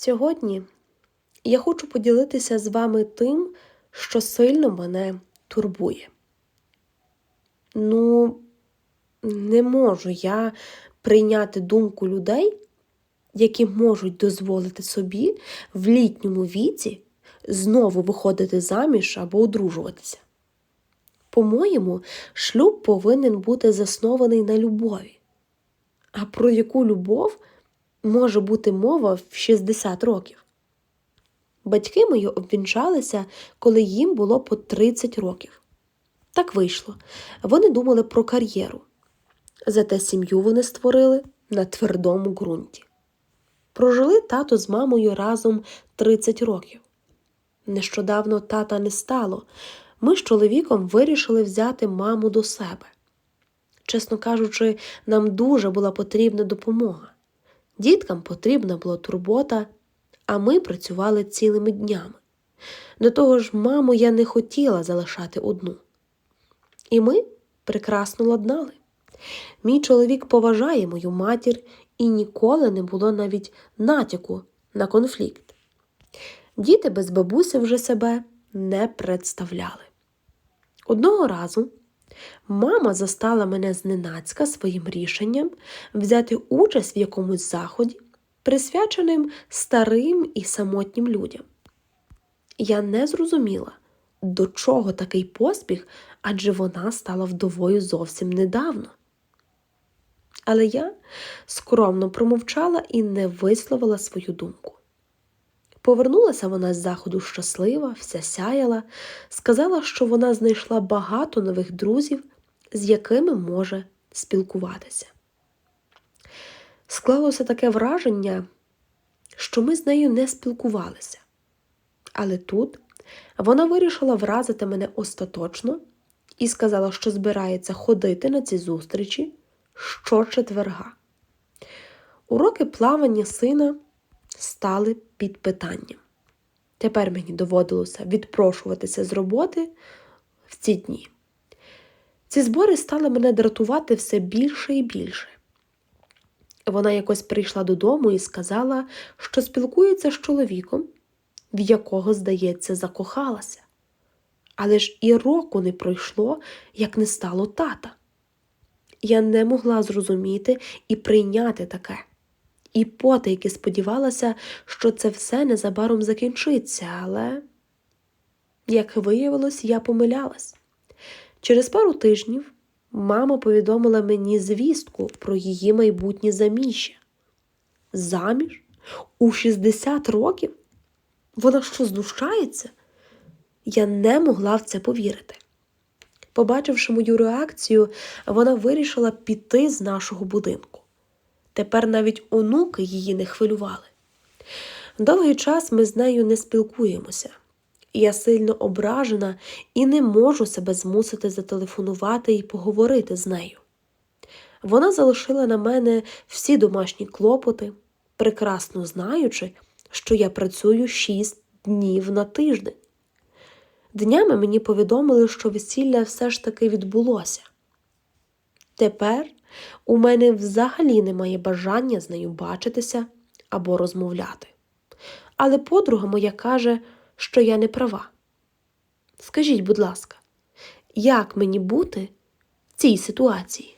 Сьогодні я хочу поділитися з вами тим, що сильно мене турбує. Ну, не можу я прийняти думку людей, які можуть дозволити собі в літньому віці знову виходити заміж або одружуватися. По-моєму, шлюб повинен бути заснований на любові. А про яку любов може бути мова в 60 років? Батьки мої обвінчалися, коли їм було по 30 років. Так вийшло. Вони думали про кар'єру. Зате сім'ю вони створили на твердому ґрунті. Прожили тато з мамою разом 30 років. Нещодавно тата не стало. Ми з чоловіком вирішили взяти маму до себе. Чесно кажучи, нам дуже була потрібна допомога. Діткам потрібна була турбота, а ми працювали цілими днями. До того ж, маму я не хотіла залишати одну. І ми прекрасно ладнали. Мій чоловік поважає мою матір і ніколи не було навіть натяку на конфлікт. Діти без бабусі вже себе не представляли. Одного разу мама застала мене зненацька своїм рішенням взяти участь в якомусь заході, присвяченим старим і самотнім людям. Я не зрозуміла, до чого такий поспіх, адже вона стала вдовою зовсім недавно. Але я скромно промовчала і не висловила свою думку. Повернулася вона з заходу щаслива, вся сяяла, сказала, що вона знайшла багато нових друзів, з якими може спілкуватися. Склалося таке враження, що ми з нею не спілкувалися. Але тут вона вирішила вразити мене остаточно і сказала, що збирається ходити на ці зустрічі щочетверга. Уроки плавання сина стали під питанням. Тепер мені доводилося відпрошуватися з роботи в ці дні. Ці збори стали мене дратувати все більше і більше. Вона якось прийшла додому і сказала, що спілкується з чоловіком, в якого, здається, закохалася. Але ж і року не пройшло, як не стало тата. Я не могла зрозуміти і прийняти таке. І потайки сподівалася, що це все незабаром закінчиться, але, як виявилось, я помилялась. Через пару тижнів мама повідомила мені звістку про її майбутнє заміжжя. Заміж? У 60 років? Вона що знущається? Я не могла в це повірити. Побачивши мою реакцію, вона вирішила піти з нашого будинку. Тепер навіть онуки її не хвилювали. Довгий час ми з нею не спілкуємося. Я сильно ображена і не можу себе змусити зателефонувати і поговорити з нею. Вона залишила на мене всі домашні клопоти, прекрасно знаючи, що я працюю шість днів на тиждень. Днями мені повідомили, що весілля все ж таки відбулося. Тепер у мене взагалі немає бажання з нею бачитися або розмовляти. Але подруга моя каже, що я не права. Скажіть, будь ласка, як мені бути в цій ситуації?